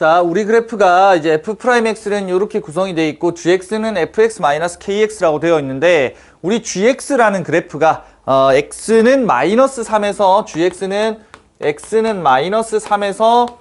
자, 우리 그래프가 이제 f'x는 이렇게 구성이 되어 있고 gx는 fx-kx라고 되어 있는데 우리 gx라는 그래프가 어, x는 마이너스 3에서 gx는 x는 마이너스 3에서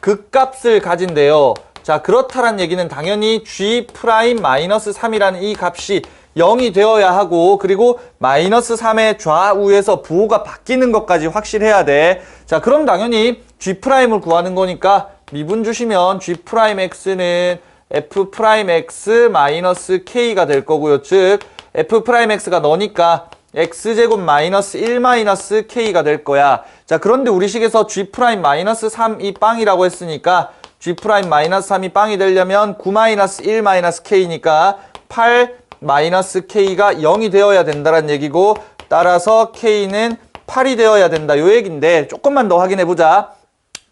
극값을 가진대요. 자, 그렇다란 얘기는 당연히 g 프라임 마이너스 3이라는 이 값이 0이 되어야 하고 그리고 마이너스 3의 좌우에서 부호가 바뀌는 것까지 확실해야 돼. 자, 그럼 당연히 g 프라임을 구하는 거니까 미분 주시면 g 프라임 x는 f 프라임 x 마이너스 k가 될 거고요. 즉 f 프라임 x가 너니까 x제곱 마이너스 1 마이너스 k가 될 거야. 자, 그런데 우리 식에서 g 프라임 마이너스 3이 빵이라고 했으니까 g 프라임 마이너스 3이 빵이 되려면 9 마이너스 1 마이너스 k니까 8 마이너스 k가 0이 되어야 된다는 얘기고 따라서 k는 8이 되어야 된다. 요 얘기인데 조금만 더 확인해 보자.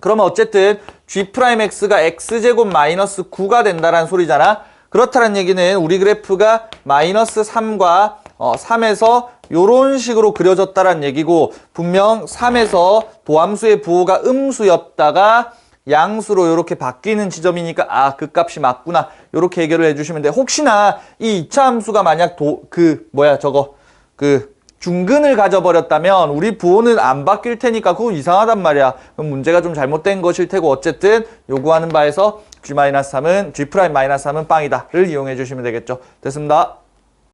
그러면 어쨌든 g 프라임 x가 x제곱 마이너스 9가 된다는 소리잖아. 그렇다는 얘기는 우리 그래프가 마이너스 3과 어, 3에서 요런 식으로 그려졌다는 얘기고 분명 3에서 도함수의 부호가 음수였다가 양수로 이렇게 바뀌는 지점이니까 아 그 값이 맞구나 이렇게 해결을 해주시면 돼 혹시나 이 2차 함수가 만약 도 그 뭐야 저거 그 중근을 가져버렸다면 우리 부호는 안 바뀔 테니까 그거 이상하단 말이야. 그럼 문제가 좀 잘못된 것일 테고 어쨌든 요구하는 바에서 g-3은 g'-3은 빵이다를 이용해 주시면 되겠죠. 됐습니다